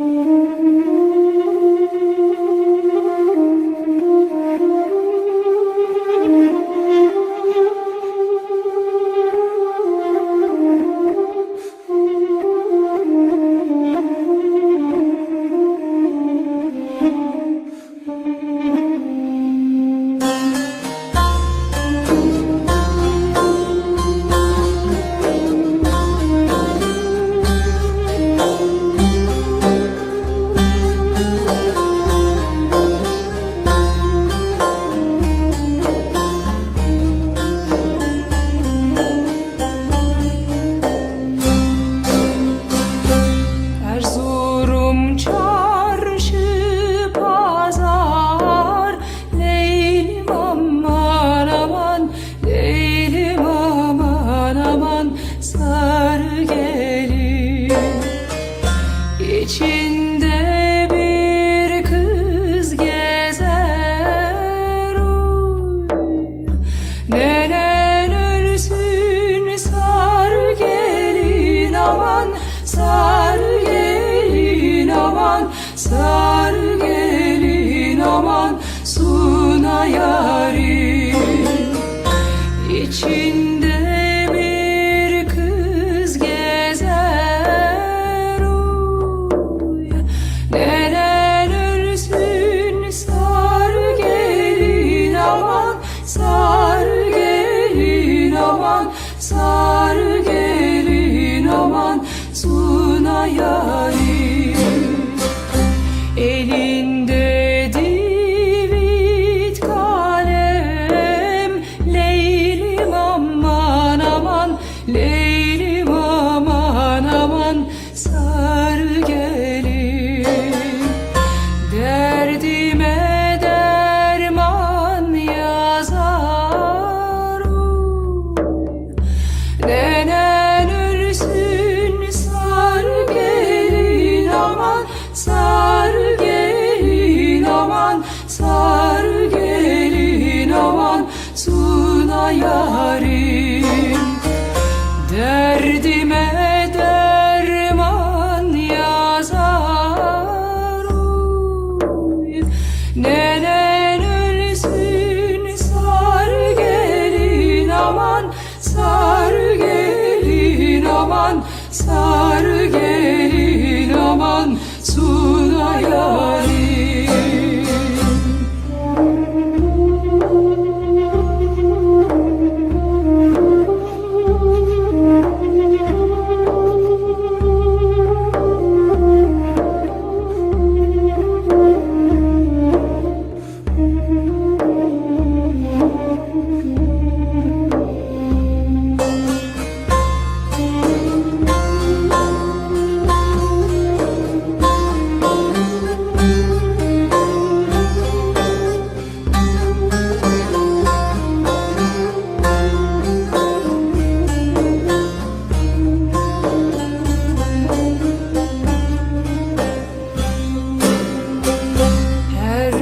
Mm-hmm. Sar gelin aman Sar gelin aman Suna yarim İçinde bir kız gezer oy. Nenen ölsün sar gelin aman Sar gelin aman Sar gelin aman yarim Elinde aman Sar gelin aman Suna yarim Derdime derman yazar oy. Nenen ölsün sar gelin aman Sar gelin aman Sar gelin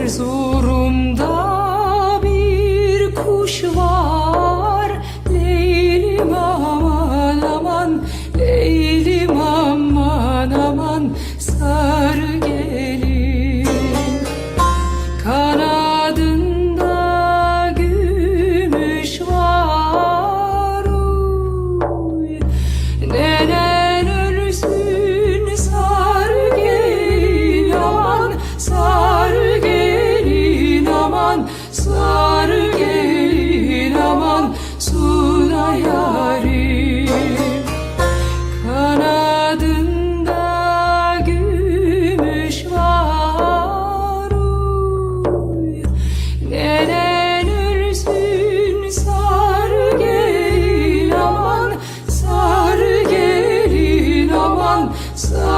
Jesus. So